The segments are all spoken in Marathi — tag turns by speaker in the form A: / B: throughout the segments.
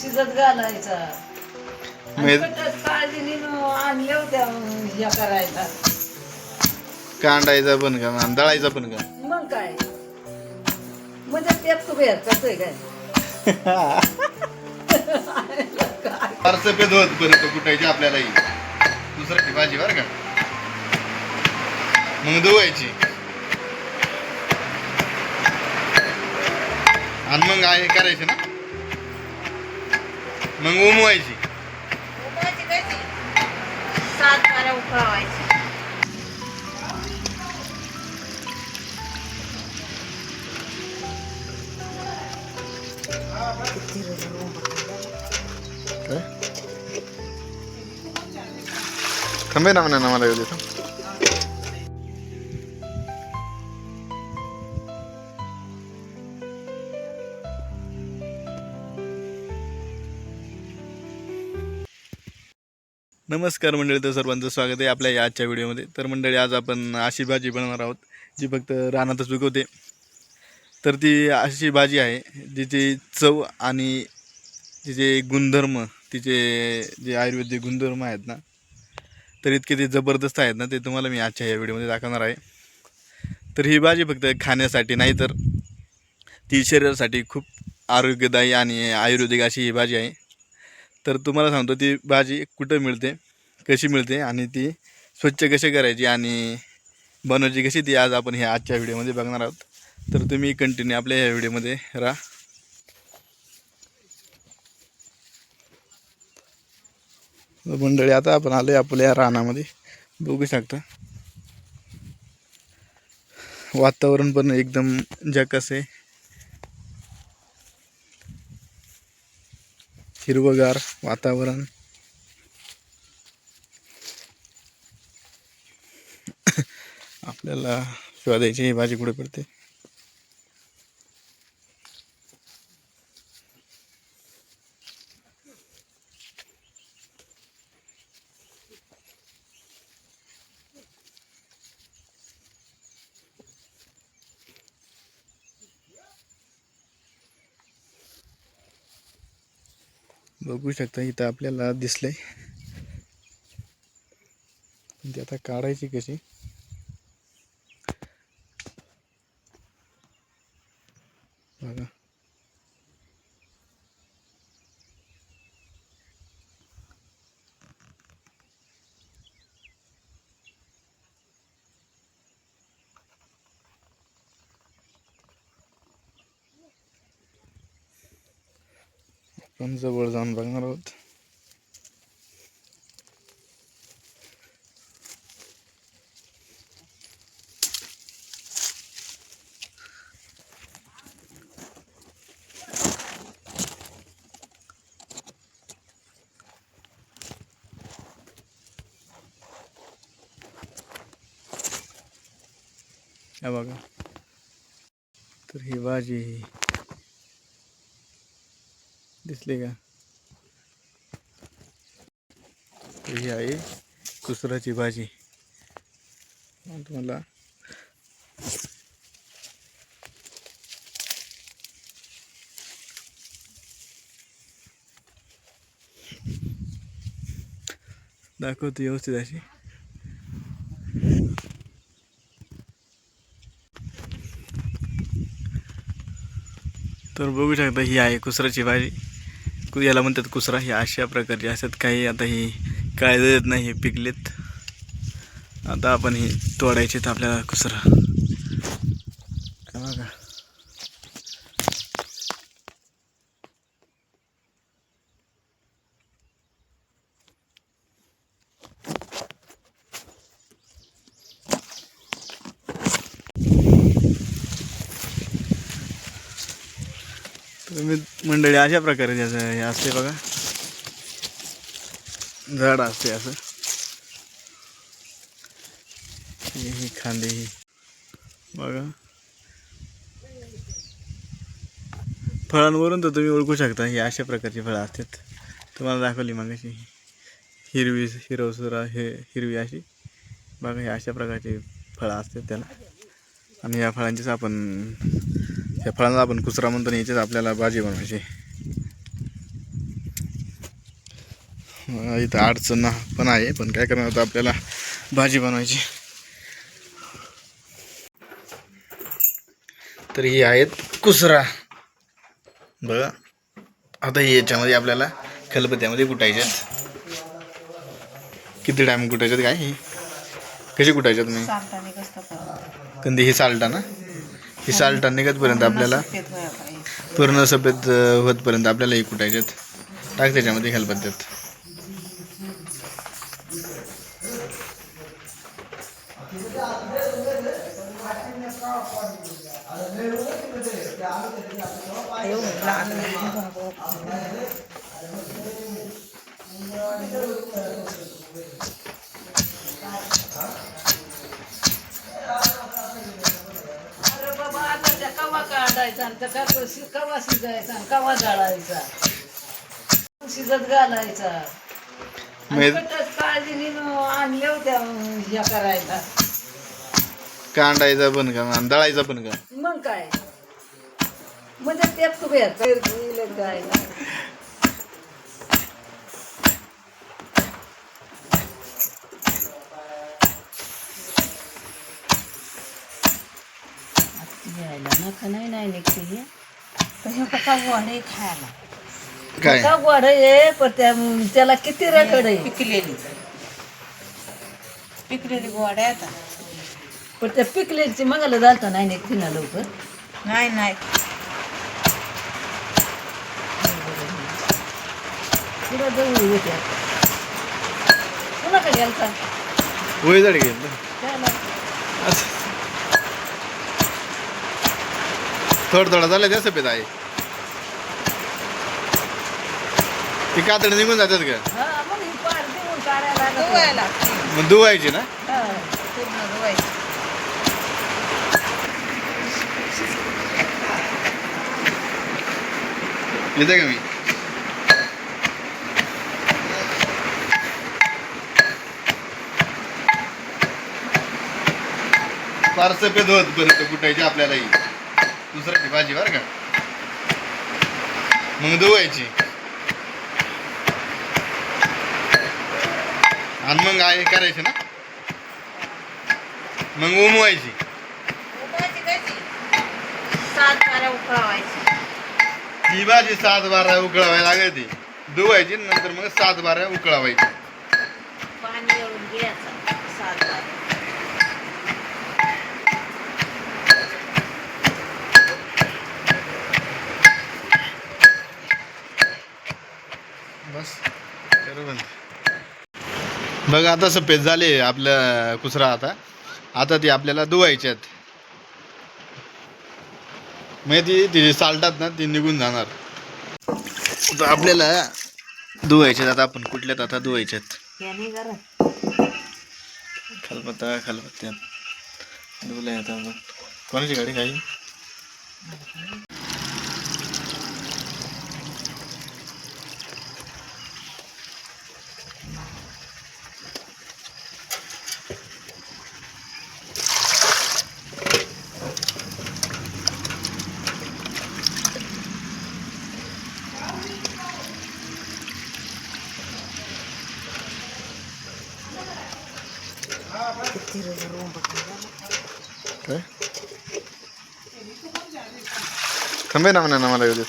A: शिजत घालायचा. आणि कटात काळजीने आणल्या होत्या या करायला.
B: कांडायचा पण का आणि दळायचा पण का
A: मग काय? म्हणजे त्यात तू भेट कसं काय?
B: फार सफेद होत पण तो कुटायची आपल्यालाही. दुसरं भाजी बरं का. मग धुवायची. आणि मग आहे करायची ना? मग उमवायची
A: उकळायची कशी? सात बारा उकळवायची
B: काय थांबे ना म्हणा नमस्कार मंडळी तर सर्वांचं स्वागत आहे आपल्या या आजच्या व्हिडिओमध्ये. तर मंडळी आज आपण अशी भाजी बनवणार आहोत जी फक्त रानातच पिकवते. तर ती अशी भाजी आहे जिची चव आणि तिचे गुणधर्म तिचे जे आयुर्वेदिक गुणधर्म आहेत ना तर इतके ते जबरदस्त आहेत ना ते तुम्हाला मी आजच्या या व्हिडिओमध्ये दाखवणार आहे. तर ही भाजी फक्त खाण्यासाठी नाही तर ती शरीरासाठी खूप आरोग्यदायी आणि आयुर्वेदिक अशी ही भाजी आहे. तर तुम्हाला सांगतो ती भाजी कुठं मिळते? कशी मिळते आणि ती स्वच्छ कशी करायची आणि बनवायची कशी ती आज आपण ह्या आजच्या व्हिडिओमध्ये बघणार आहोत. तर तुम्ही कंटिन्यू आपल्या ह्या व्हिडिओमध्ये राहा. मंडळी आता आपण आलो आहे आपल्या रानामध्ये. बघू शकता. वातावरण पण एकदम जकस आहे. हिरवगार वातावरण. आपल्याला द्यायची ही भाजी कुठे पडते? बघू शकता इथं आपल्याला दिसलंय. ती आता काढायची कशी? आपण जवळ जाऊन बघणार आहोत बघा तर ही भाजी दिसली का? ही आहे कुसराची भाजी. तुम्हाला दाखवतो व्यवस्थित अशी. तर बघू शकता ही आहे कुसराची भाजी. याला म्हणतात कुसरा. हे अशा प्रकारचे असतात. काही आता ही काय देत नाही हे पिकलेत. आता आपण हे तोडायचे तर आपल्याला कुसरा हे बघा तुम्ही मंडळी अशा प्रकारे त्याचं हे असते बघा. झाड असते असं. हे ही खांदे ही. बघा. फळांवरून तर तुम्ही ओळखू शकता ही अशा प्रकारची फळं असतात. तुम्हाला दाखवली मग अशी हिरवी हिरवसुरा हे हिरवी अशी. बघा हे अशा प्रकारची फळं असतात त्याला. आणि या फळांचीच आपण या फळांना आपण कुसरा म्हणतो आणि याचीच आपल्याला भाजी बनवायची. इथं अडचण ना- पण आहे पण काय करणार आता आपल्याला भाजी बनवायची. तर ही आहेत कुसरा. बघा आता हे याच्यामध्ये आपल्याला खलबत्त्यामध्ये कुटायच्यात किती टाइम कुटायच्यात काय? हे कशी कुटायच्यात मी कंदी ही साल्टा ना? ही साल्टा निघतपर्यंत आपल्याला पूर्ण सफेद होतपर्यंत आपल्याला हे कुटायच्यात टाक त्याच्यामध्ये खलबत्त्यात
A: काढायचा आणि त्या कवा शिजायचा आणि कवा जाळायचा? शिजत घालायचा. आणि
B: मग
A: कटच काळजीने आणल्या होत्या ह्या करायला.
B: कांडायचा पण का आणि दळायचा पण का?
A: मग काय? म्हणजे त्यात तू नका नाही नाही निघते हे. पण हे कसा गोड आहे खायला.
B: काय?
A: का गोड आहे पण त्या त्याला किती रकड आहे?
C: पिकलेली. पिकलेली गोड आहे आता.
A: पण त्या पिकलेची मगाला झालता नाही निघते ना लवकर?
C: नाही नाही.
A: पुढं जवळ पुन्हा काय गेलता
B: वय जड घेतलं
A: त्याला
B: असं थोडं थोडं झालं त्या सफेद आहे. ती कातडी निघून जातात का?
A: हा मग
B: धुवायची ना?
A: हा.
B: येते का मी? फार सफेद होत पर्यंत कुटायची आपल्याला दुसरं ती भाजी बरं का? मग धुवायची आणि मग आहे करायची ना? मग उमवायची. ही भाजी सात बारा उकळावायला लागते धुवायची नंतर मग सात बारा उकळावायची. बस. बरोबर. बघ आता सफेद झाले आपल्या कुसरा आता. आता ती आपल्याला धुवायच्यात मग ती तिची साल्टात ना ती निघून जाणार. आपल्याला धुवायच्यात आता आपण. कुठल्यात आता धुवायच्यात खलबत्ता खलबत्त्यात. धुवलंय आता कोणाची गाडी काही थांबे ना म्हणा मला येऊ दे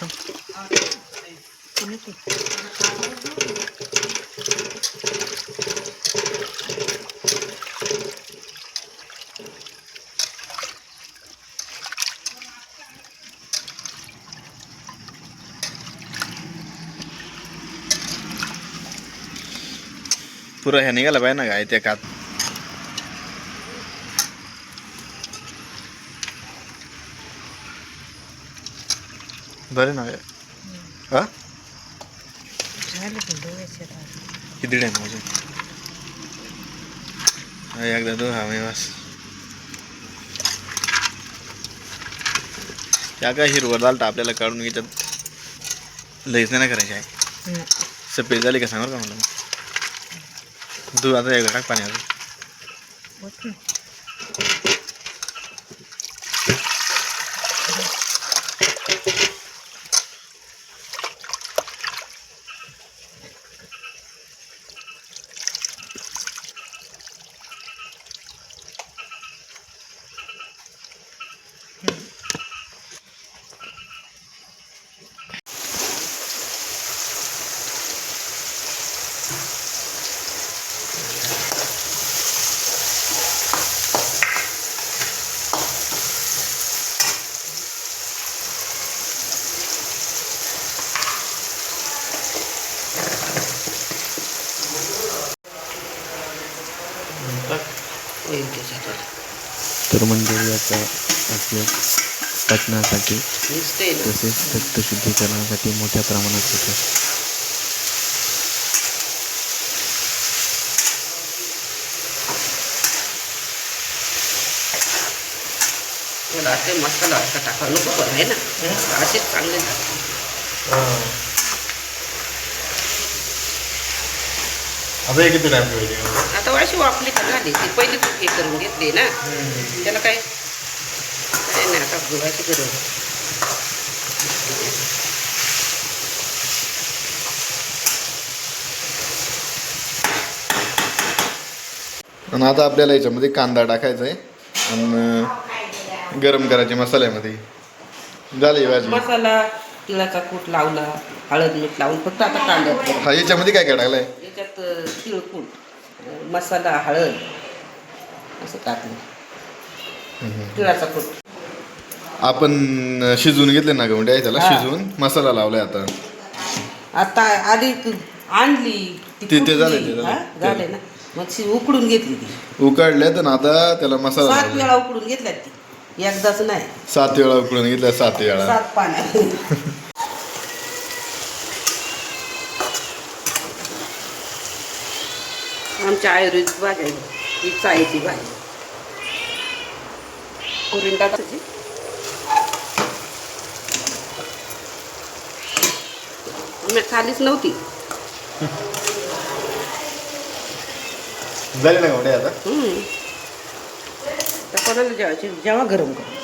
B: पुरा ह्या निघाला पाहिजे ना काय त्या कात. बरे ना. हा?
C: झालं की धुवायचे आता.
B: किती टाइम अजून एकदा दो हा मी बस. त्या काय हिरवं दालटा आपल्याला काढून घ्यायच्यात लईच नाही करायची आहे. सफेद झाली का सांगा का मला? मग? तू आता एकदा टाक पाणी अजून
C: होत ना.
D: तर मंडळी याचा उपयोग पचनासाठी तसेच रक्त शुद्धीकरणासाठी मोठ्या प्रमाणात होतो.
C: मसाला असा टाका नको पण आहे ना. असेच चांगले
B: आता हे किती टाइम ठेवायचे
C: आता अशी वापली का झाली? ती पहिली तू हे करून घेतली ना. त्याला काय? काय नाही आता गुळाची गरज
B: आणि आता आपल्याला याच्यामध्ये कांदा टाकायचा आहे. आणि गरम करायचे मसाल्यामध्ये. झाली भाजी.
C: मसाला तिळाचा कूट लावला हळद मीठ लावून फक्त आता कांद्यात
B: हा याच्यामध्ये काय काय टाकलंय?
C: याच्यात अ, तिळकूट मसाला हळद असं टाकलं. तिळाचा कूट.
B: आपण शिजवून घेतले ना गवंड्या त्याला
C: हा.
B: शिजवून? मसाला लावलाय आता.
C: आता आधी आणली ती
B: ते- झाले, ते झाले.
C: ना? मग उकडून घेतली ती.
B: उकाडल्यात आणि आता त्याला मसाला
C: सात वेळा उकडून घेतल्यात ती. एकदाच नाही.
B: सात वेळा उकडून घेतल्या सात वेळा.
C: सात पाण्यात आमच्या आयुर्वेदिक भाजी आहे ही चायची भाजी करून टाकायची मी खालीच नव्हती.
B: झाली ना आता?
C: कोणाला जेवायची? जेव्हा गरम करू